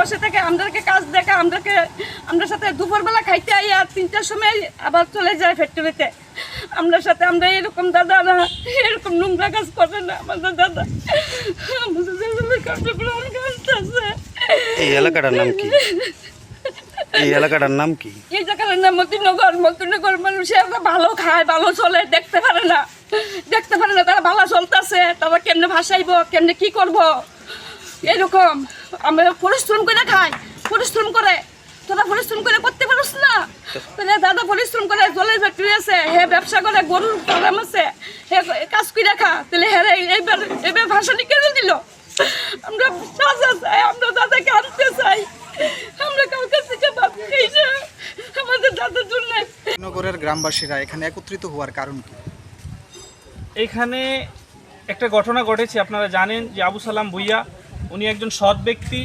বসে থেকে আমাদেরকে কাজ দেখা আমাদেরকে আমাদের সাথে দুপুরবেলা খাইতে আই আর তিনটার সময় আবার চলে যায় ফ্যাক্টরিতে আমরা সাথে আমরা এরকম দাদা না এরকম নোংরা কাজ করে না আমাদের দাদা। এই এলাকাটার নাম কি? এই এলাকাটার নাম কি? এই জায়গার নাম মতিনগর। মতিনগর ভালো খায় ভালো চলে দেখতে পারে না। দেখতে পারে না তারা ভালো চলতেছে তারা কেমনে ভাসাইব কেমনে কি করব? এরকম আমরা পরিশ্রম করে খাই পরিশ্রম করে। তোরা পরিশ্রম করে করতে পারিস না? তাহলে দাদা পরিশ্রম করে জলের ফ্যাক্টরি আছে হে ব্যবসা করে গরুর ফার্ম আছে হে কাজ করে খা। তাহলে হে এইবার এবার ভাসানি কেন দিল আমরা সাজা চাই আমরা দাদাকে আনতে চাই। আমরা কাউকে থেকে খাই না। আমাদের দাদার জন্য। নগরের গ্রামবাসীরা এখানে একত্রিত হওয়ার কারণ কি? এখানে একটা ঘটনা ঘটেছে আপনারা জানেন যে আবু সালাম ভুইয়া উনি একজন সৎ ব্যক্তি,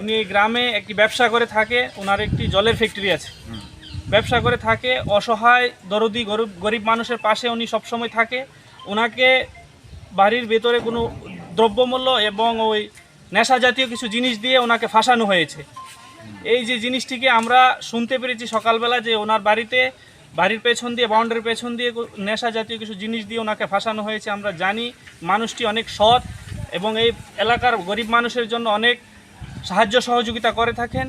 উনি গ্রামে একটি ব্যবসা করে থাকে ওনার একটি জলের ফ্যাক্টরি আছে। ব্যবসা করে থাকে, অসহায়, দরদি, গরিব গরিব মানুষের পাশে উনি সবসময় থাকে। ওনাকে বাড়ির ভেতরে কোনো দ্রব্যমূল্য এবং ওই নেশা জাতীয় কিছু জিনিস দিয়ে ওনাকে ফাঁসানো হয়েছে। এই যে জিনিসটিকে আমরা শুনতে পেরেছি সকালবেলা যে ওনার বাড়িতে বাড়ির পেছন দিয়ে, বাউন্ডারির পেছন দিয়ে নেশা জাতীয় কিছু জিনিস দিয়ে ওনাকে ফাঁসানো হয়েছে, আমরা জানি মানুষটি অনেক সৎ এবং এই এলাকার গরিব মানুষের জন্য অনেক সাহায্য সহযোগিতা করে থাকেন।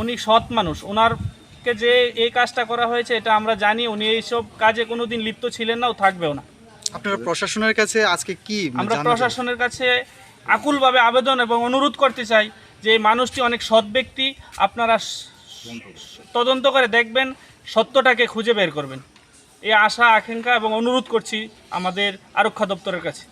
উনি সৎ মানুষ। ওনারকে যে এই কাজটা করা হয়েছে এটা আমরা জানি। উনি এইসব কাজে কোনো দিন লিপ্ত ছিলেন না ও থাকবেও না। আপনারা প্রশাসনের কাছে আজকে কি আমরা প্রশাসনের কাছে আকুলভাবে আবেদন এবং অনুরোধ করতে চাই যে এই মানুষটি অনেক সৎ ব্যক্তি। আপনারা তদন্ত করে দেখবেন সত্যটাকে খুঁজে বের করবেন। এই আশা আকাঙ্ক্ষা এবং অনুরোধ করছি আমাদের আরক্ষা দপ্তরের কাছে।